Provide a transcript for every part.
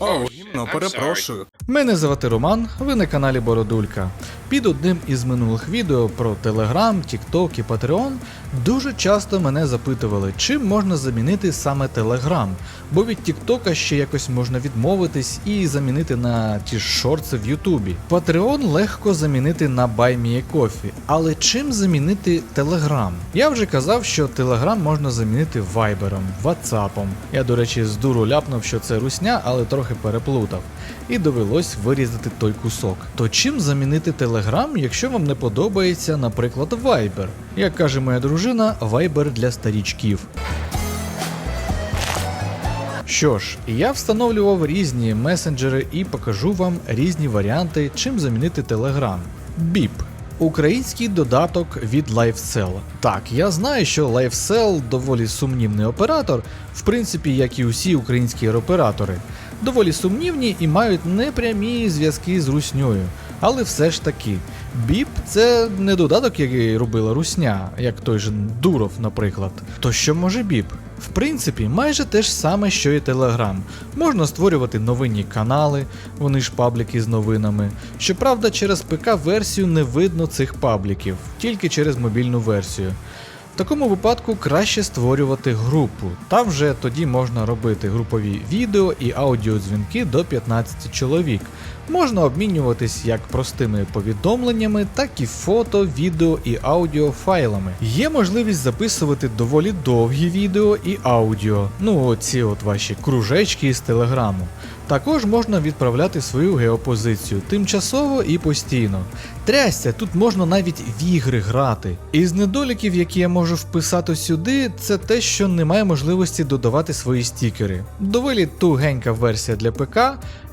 О, гімно, перепрошую. Мене звати Роман, ви на каналі Бородулька. Під одним із минулих відео про Telegram, TikTok і Patreon дуже часто мене запитували, чим можна замінити саме Telegram, бо від TikTok ще якось можна відмовитись і замінити на ті ж шорти в Ютубі. Patreon легко замінити на BuyMeACoffee, але чим замінити Telegram? Я вже казав, що Telegram можна замінити Viber, WhatsApp. Я, до речі, з дуру ляпнув, що це русня, але трохи переплутав. І довелось вирізати той кусок. То чим замінити Telegram, якщо вам не подобається, наприклад, Viber? Як каже моя дружина, Viber для старічків. Що ж, я встановлював різні месенджери і покажу вам різні варіанти, чим замінити Telegram. Біп. Український додаток від LifeCell. Так, я знаю, що LifeCell доволі сумнівний оператор, в принципі, як і усі українські оператори. Доволі сумнівні і мають непрямі зв'язки з русньою. Але все ж таки, Біп це не додаток, який робила русня, як той же Дуров, наприклад. То що може Біп? В принципі, майже те ж саме, що і Telegram. Можна створювати новинні канали, вони ж пабліки з новинами. Щоправда, через ПК-версію не видно цих пабліків, тільки через мобільну версію. В такому випадку краще створювати групу. Там вже тоді можна робити групові відео і аудіодзвінки до 15 чоловік. Можна обмінюватись як простими повідомленнями, так і фото, відео і аудіо файлами. Є можливість записувати доволі довгі відео і аудіо, ну оці от ваші кружечки із телеграму. Також можна відправляти свою геопозицію тимчасово і постійно. Трясся, тут можна навіть в ігри грати. Із недоліків, які я можу вписати сюди, це те, що немає можливості додавати свої стікери. Доволі тугенька версія для ПК,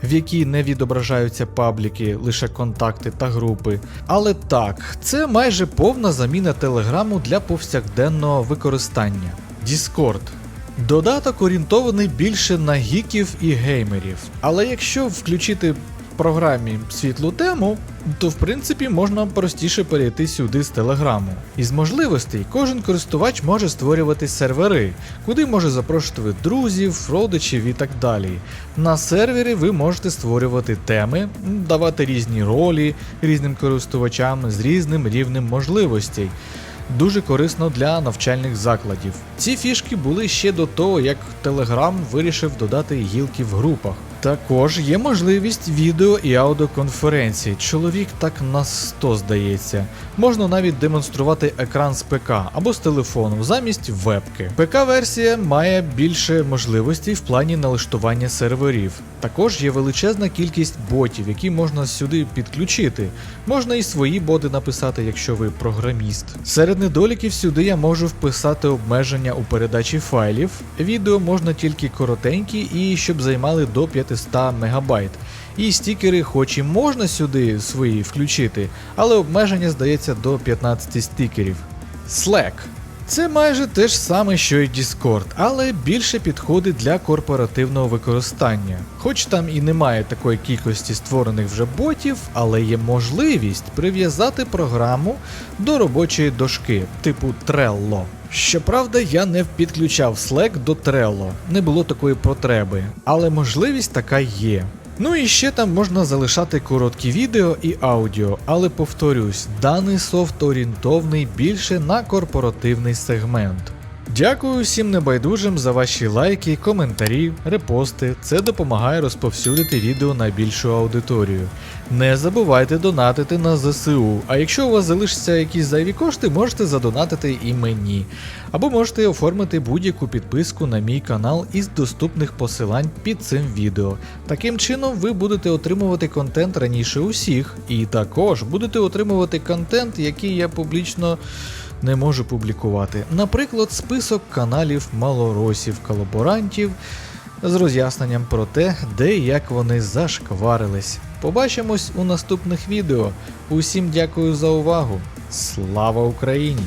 в якій не відображаються пабліки, лише контакти та групи. Але так, це майже повна заміна телеграму для повсякденного використання. Discord. Додаток орієнтований більше на гіків і геймерів. Але якщо включити в програмі світлу тему, то в принципі можна простіше перейти сюди з телеграму. Із можливостей кожен користувач може створювати сервери, куди може запрошувати друзів, родичів і так далі. На сервері ви можете створювати теми, давати різні ролі різним користувачам з різним рівнем можливостей дуже корисно для навчальних закладів. Ці фішки були ще до того, як Telegram вирішив додати гілки в групах. Також є можливість відео і аудіоконференцій. Чоловік так на 100 здається. Можна навіть демонструвати екран з ПК або з телефону замість вебки. ПК-версія має більше можливостей в плані налаштування серверів. Також є величезна кількість ботів, які можна сюди підключити. Можна і свої боти написати, якщо ви програміст. Серед недоліків сюди я можу вписати обмеження у передачі файлів. Відео можна тільки коротенькі і щоб займали до 500 МБ. І стікери, хоч і можна сюди свої включити, але обмеження здається до 15 стікерів. Slack. Це майже те ж саме, що і Discord, але більше підходить для корпоративного використання. Хоч там і немає такої кількості створених вже ботів, але є можливість прив'язати програму до робочої дошки, типу Trello. Щоправда, я не підключав Slack до Trello, не було такої потреби, але можливість така є. Ну і ще там можна залишати короткі відео і аудіо, але повторюсь, даний софт орієнтовний більше на корпоративний сегмент. Дякую всім небайдужим за ваші лайки, коментарі, репости. Це допомагає розповсюдити відео на більшу аудиторію. Не забувайте донатити на ЗСУ, а якщо у вас залишаться якісь зайві кошти, можете задонатити і мені. Або можете оформити будь-яку підписку на мій канал із доступних посилань під цим відео. Таким чином ви будете отримувати контент раніше усіх, і також будете отримувати контент, який я публічно не можу публікувати. Наприклад, список каналів малоросів, колаборантів з роз'ясненням про те, де і як вони зашкварились. Побачимось у наступних відео. Усім дякую за увагу. Слава Україні!